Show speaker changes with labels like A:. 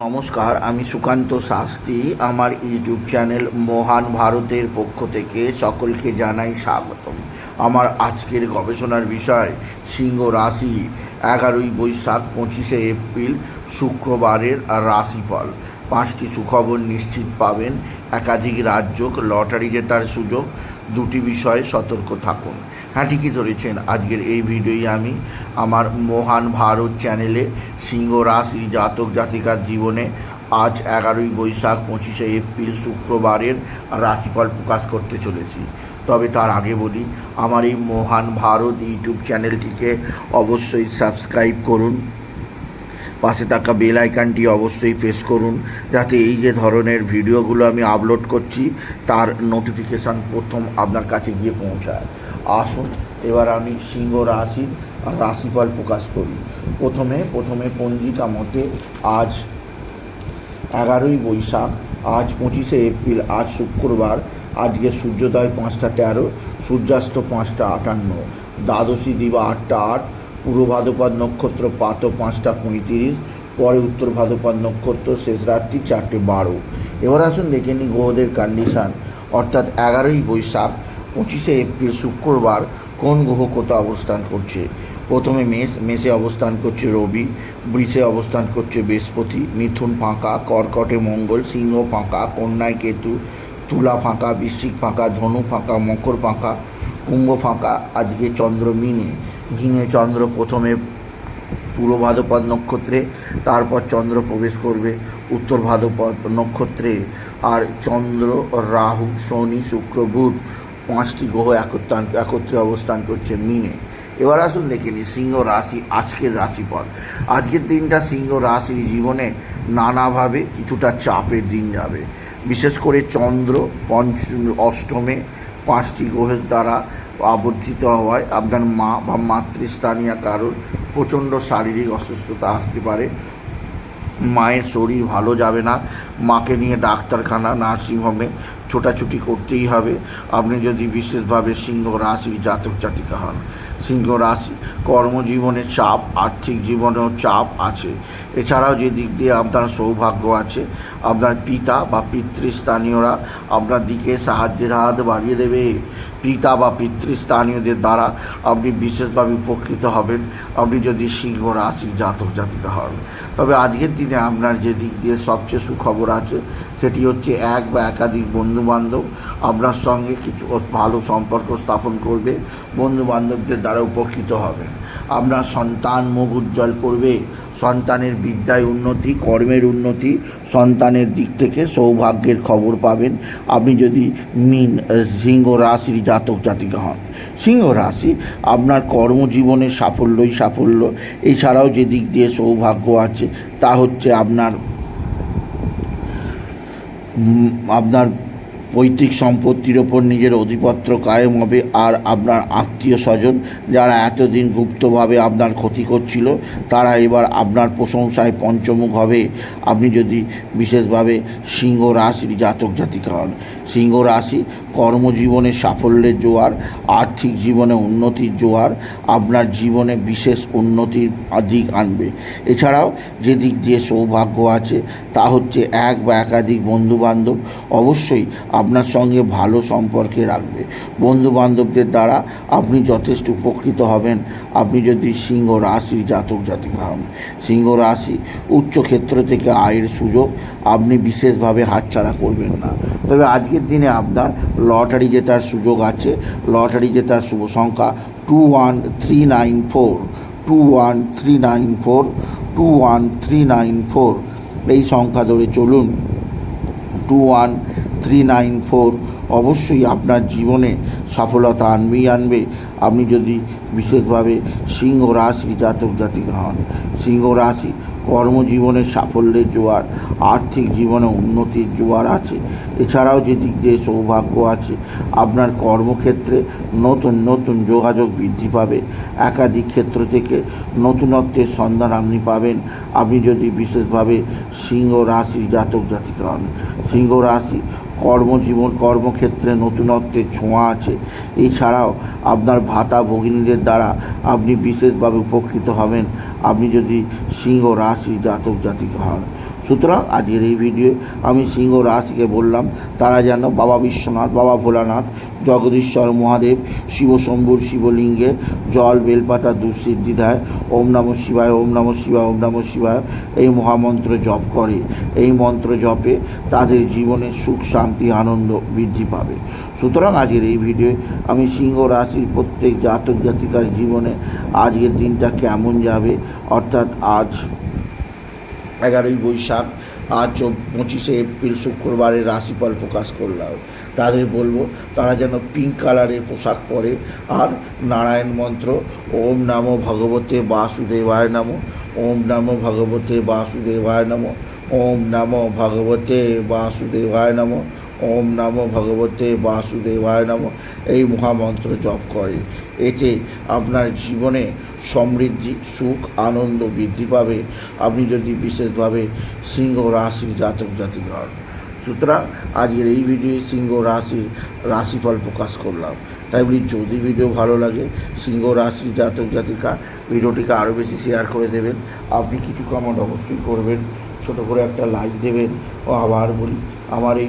A: নমস্কার, আমি সুকান্ত শাস্ত্রী। আমার ইউটিউব চ্যানেল মহান ভারতের পক্ষ থেকে সকলকে জানাই স্বাগতম। আমার আজকের গবেষণার বিষয়, সিংহ রাশি, এগারোই বৈশাখ, পঁচিশে এপ্রিল, শুক্রবারের রাশিফল। পাঁচটি সুখবর নিশ্চিত পাবেন। একাধিক রাজ্য লটারি জেতার সুযোগ, দুটি বিষয়ে সতর্ক থাকুন। হ্যাঁ ঠিকই ধরেছেন। আজকের এই ভিডিওই আমি। আমার মহান ভারত চ্যানেলে সিংহ রাশি জাতক জাতিকার জীবনে আজ এগারোই বৈশাখ পঁচিশে এপ্রিল শুক্রবারের রাশিফল প্রকাশ করতে চলেছি। তবে তার আগে বলি, আমার এই মহান ভারত ইউটিউব চ্যানেলটিকে অবশ্যই সাবস্ক্রাইব করুন। পাশে থাকা বেল আইকনটি অবশ্যই প্রেস করুন, যাতে এই যে ধরনের ভিডিওগুলো আমি আপলোড করছি, তার নোটিফিকেশান প্রথম আপনার কাছে গিয়ে পৌঁছায়। আসুন, এবার আমি সিংহ রাশির রাশিফল প্রকাশ করি। প্রথমে প্রথমে পঞ্জিকা মতে আজ এগারোই বৈশাখ, আজ পঁচিশে এপ্রিল, আজ শুক্রবার, আজকে সূর্যোদয় পাঁচটা তেরো, সূর্যাস্ত পাঁচটা আটান্ন, দ্বাদশী দিবা আটটা আট, পূর্ব ভাদ্রপদ নক্ষত্র পাত পাঁচটা পঁয়ত্রিশ, পরে উত্তর ভাদ্রপদ নক্ষত্র শেষ রাত্রি চারটে বারো। এবার আসুন দেখে নিই গ্রহদের কন্ডিশান অর্থাৎ এগারোই বৈশাখ, পঁচিশে এপ্রিল, শুক্রবার কোন গ্রহ কোথাও অবস্থান করছে? প্রথমে মেষ, মেষে অবস্থান করছে রবি, বৃষে অবস্থান করছে বৃহস্পতি, মিথুন ফাঁকা, কর্কটে মঙ্গল, সিংহ ফাঁকা, কন্যায় কেতু, তুলা ফাঁকা, বৃশ্চিক ফাঁকা, ধনু ফাঁকা, মকর ফাঁকা, কুম্ভ ফাঁকা, আজকে চন্দ্র মিনে ঝিঙে চন্দ্র প্রথমে পূর্ব ভাদ্রপদ নক্ষত্রে, তারপর চন্দ্র প্রবেশ করবে উত্তর ভাদ্রপদ নক্ষত্রে, আর চন্দ্র, রাহু, শনি, শুক্র, বুধ পাঁচটি গ্রহ একত্রান, একত্রে অবস্থান করছে মিনে। এবার আসুন দেখে নিই সিংহ রাশি, আজকের রাশিফল। আজকের দিনটা সিংহ রাশির জীবনে নানাভাবে কিছুটা চাপের দিন যাবে। বিশেষ করে চন্দ্র পঞ্চ অষ্টমে পাঁচটি গ্রহের দ্বারা আবর্তিত হওয়ায় আপনার মা বা মাতৃস্থানীয় কারোর প্রচণ্ড শারীরিক অসুস্থতা আসতে পারে। মায়ের শরীর ভালো যাবে না। মাকে নিয়ে ডাক্তারখানা, নার্সিংহোমে ছোটাছুটি করতেই হবে। আপনি যদি বিশেষভাবে সিংহ রাশির জাতক জাতিকা হন সিংহ রাশি, কর্মজীবনে চাপ, আর্থিক জীবনেও চাপ আছে। এছাড়াও যে দিক দিয়ে আপনার সৌভাগ্য আছে, আপনার পিতা বা পিতৃস্থানীয়রা আপনার দিকে সাহায্যের হাত বাড়িয়ে দেবে। পিতা বা পিতৃস্থানীয়দের দ্বারা আপনি বিশেষভাবে উপকৃত হবেন। আপনি যদি সিংহ রাশির জাতক, জাতিকা হন। তবে আজকের দিনে আপনার যে দিক দিয়ে সবচেয়ে সুখবর আছে, সেটি হচ্ছে এক বা একাধিক বন্ধুবান্ধব আপনার সঙ্গে কিছু ভালো সম্পর্ক স্থাপন করবে, বন্ধুবান্ধবদের দ্বারা উপকৃত হবেন। আপনার সন্তান মুখ উজ্জ্বল করবে সন্তানের বিদ্যায় উন্নতি, কর্মের উন্নতি, সন্তানের দিক থেকে সৌভাগ্যের খবর পাবেন। আপনি যদি মিন, সিংহ রাশির জাতক জাতিকা হন, সিংহ রাশি আপনার কর্মজীবনে সাফল্যই সাফল্য। এছাড়াও যে দিক দিয়ে সৌভাগ্য আছে, তা হচ্ছে আপনার আপনার পৈতৃক সম্পত্তির ওপর নিজের অধিপত্র কায়েম হবে আর আপনার আত্মীয় স্বজন যারা এতদিন গুপ্তভাবে আপনার ক্ষতি করছিল, তারা এবার আপনার প্রশংসায় পঞ্চমুখ হবে। আপনি যদি বিশেষভাবে সিংহ রাশির জাতক জাতিকা হন, সিংহ রাশি কর্মজীবনে সাফল্যের জোয়ার, আর্থিক জীবনে উন্নতির জোয়ার, আপনার জীবনে বিশেষ উন্নতির দিক আনবে। এছাড়াও যে দিক দিয়ে সৌভাগ্য আছে, তা হচ্ছে এক বা একাধিক বন্ধুবান্ধব। অবশ্যই আপনার সঙ্গে ভালো সম্পর্কে রাখবে। বন্ধু বান্ধবদের দ্বারা আপনি যথেষ্ট উপকৃত হবেন। আপনি যদি সিংহ রাশির জাতক জাতিকা হন, সিংহ রাশি উচ্চ ক্ষেত্র থেকে আয়ের সুযোগ আপনি বিশেষভাবে হাতছাড়া করবেন না। তবে আজকের দিনে আপনার লটারি জেতার সুযোগ আছে। লটারি জেতার শুভ সংখ্যা two one three nine four two one three nine four two one three nine four এই সংখ্যা ধরে চলুন two one three nine four অবশ্যই আপনার জীবনে সফলতা আনবেই আনবে। আপনি যদি বিশেষভাবে সিংহ রাশি জাতক জাতিকা হন, সিংহ রাশি কর্মজীবনে সাফল্যের জোয়ার, আর্থিক জীবনে উন্নতির জোয়ার আছে। এছাড়াও যে দিক দিয়ে সৌভাগ্য আছে, আপনার কর্মক্ষেত্রে নতুন নতুন যোগাযোগ বৃদ্ধি পাবে। একাধিক ক্ষেত্র থেকে নতুনত্বের সন্ধান আপনি পাবেন। আপনি যদি বিশেষভাবে সিংহ রাশির জাতক জাতিকা হন, সিংহ রাশি কর্মজীবন, কর্মক্ষেত্রে নতুনত্বের ছোঁয়া আছে। এছাড়াও আপনার ভাতা ভগিনীদের দ্বারা আপনি বিশেষভাবে উপকৃত হবেন। আপনি যদি সিংহ রাশি জাতক জাতিকা হন। সুতরাং আজকের এই ভিডিও আমি সিংহ রাশিকে বললাম, তারা যেন বাবা বিশ্বনাথ, বাবা ভোলানাথ, জগদীশ্বর মহাদেব, শিবশম্ভুর শিবলিঙ্গে, জল, বেলপাতা, দুঃসিদ্ধি দেয়, ওম নম শিবায়, ওম নম শিবায়, ওম নম শিবায়, এই মহামন্ত্র জপ করে। এই মন্ত্র জপে তাদের জীবনে সুখ, শান্তি আনন্দ বৃদ্ধি পাবে। সুতরাং আজকের এই ভিডিও আমি সিংহ রাশির প্রত্যেক জাতক জাতিকার জীবনে আজকের দিনটা কেমন যাবে? অর্থাৎ আজ এগারোই বৈশাখ, আজ পঁচিশে এপ্রিল শুক্রবারের রাশিফল প্রকাশ করলাম। তাদের বলব, তারা যেন পিঙ্ক কালারের পোশাক পরে। আর নারায়ণ মন্ত্র, ওম নমো ভগবতে বাসুদেবায় নমো, ওম নমো ভগবতে বাসুদেবায় নমো, ওম নমো ভগবতে বাসুদেবায় নমো। ওম নমো ভগবতে বাসুদেবায় নমো। এই মহামন্ত্র জপ করে। এতে আপনার জীবনে সমৃদ্ধি, সুখ, আনন্দ বৃদ্ধি পাবে। আপনি যদি বিশেষভাবে সিংহ রাশির জাতক জাতিক হন। সুতরাং আজকের এই ভিডিও সিংহ রাশির রাশিফল প্রকাশ করলাম। তাই বলি, যদি ভিডিও ভালো লাগে, সিংহ রাশির জাতক জাতিকা ভিডিওটিকে আরও বেশি শেয়ার করে দেবেন। আপনি কিছু কমেন্ট অবশ্যই করবেন। ছোট করে একটা লাইক দেবেন। ও আবার বলি, আমার এই